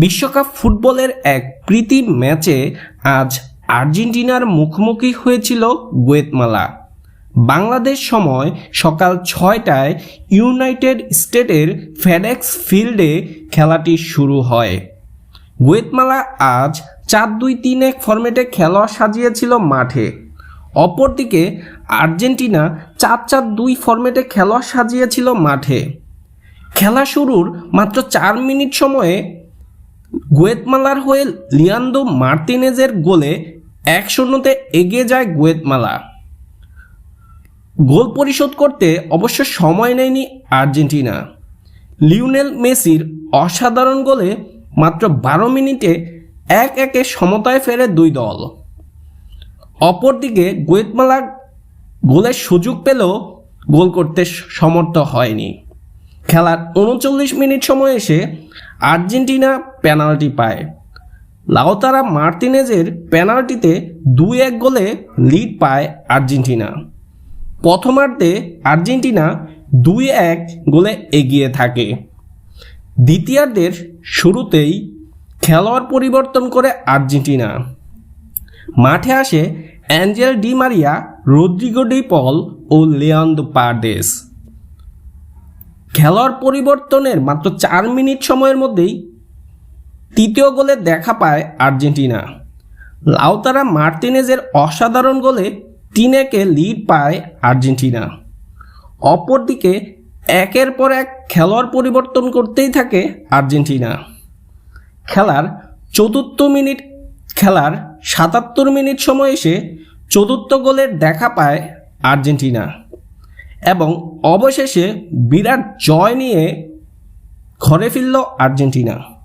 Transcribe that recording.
বিশ্বকাপ ফুটবলের এক প্রীতি ম্যাচে আজ আর্জেন্টিনার মুখোমুখি হয়েছিল গুয়েতমালা। বাংলাদেশ সময় সকাল ছয়টায় ইউনাইটেড স্টেটের ফেডেক্স ফিল্ডে খেলাটি শুরু হয়। গুয়েতমালা আজ চার দুই তিন এক ফরম্যাটে খেলোয়াড় সাজিয়েছিল মাঠে। অপরদিকে আর্জেন্টিনা চার চার দুই ফরম্যাটে খেলোয়াড় সাজিয়েছিল মাঠে। খেলা শুরুর মাত্র চার মিনিট সময়ে গুয়েতমালার হয়ে লিয়ান্দো মার্তিনেজের গোলে এক শূন্যতে এগিয়ে যায় গুয়েতমালা। গোল পরিশোধ করতে অবশ্য সময় নেয়নি আর্জেন্টিনা। লিওনেল মেসির অসাধারণ গোলে মাত্র বারো মিনিটে এক একে সমতায় ফেরে দুই দল। অপরদিকে গুয়েতমালা গোলের সুযোগ পেলেও গোল করতে সমর্থ হয়নি। খেলার উনচল্লিশ মিনিট সময় এসে আর্জেন্টিনা পেনাল্টি পায়। লাওতারা মার্তিনেজের পেনাল্টিতে দুই এক গোলে লিড পায় আর্জেন্টিনা। প্রথমার্ধে আর্জেন্টিনা দুই এক গোলে এগিয়ে থাকে। দ্বিতীয়ার্ধের শুরুতেই খেলোয়াড় পরিবর্তন করে আর্জেন্টিনা। মাঠে আসে Angel Di Maria Rodrigo De Paul ও লিয়ান্দো পার্দেস। খেলোয়াড় পরিবর্তনের মাত্র চার মিনিট সময়ের মধ্যেই তৃতীয় গোলে দেখা পায় আর্জেন্টিনা। লাউতারা মার্তিনেজের অসাধারণ গোলে তিন একে লিড পায় আর্জেন্টিনা। অপরদিকে একের পর এক খেলোয়াড় পরিবর্তন করতেই থাকে আর্জেন্টিনা। খেলার চতুর্থ মিনিট, খেলার সাতাত্তর মিনিট সময় এসে চতুর্থ গোলের দেখা পায় আর্জেন্টিনা। এবং অবশেষে বিরাট জয় নিয়ে ঘরে ফিরল আর্জেন্টিনা।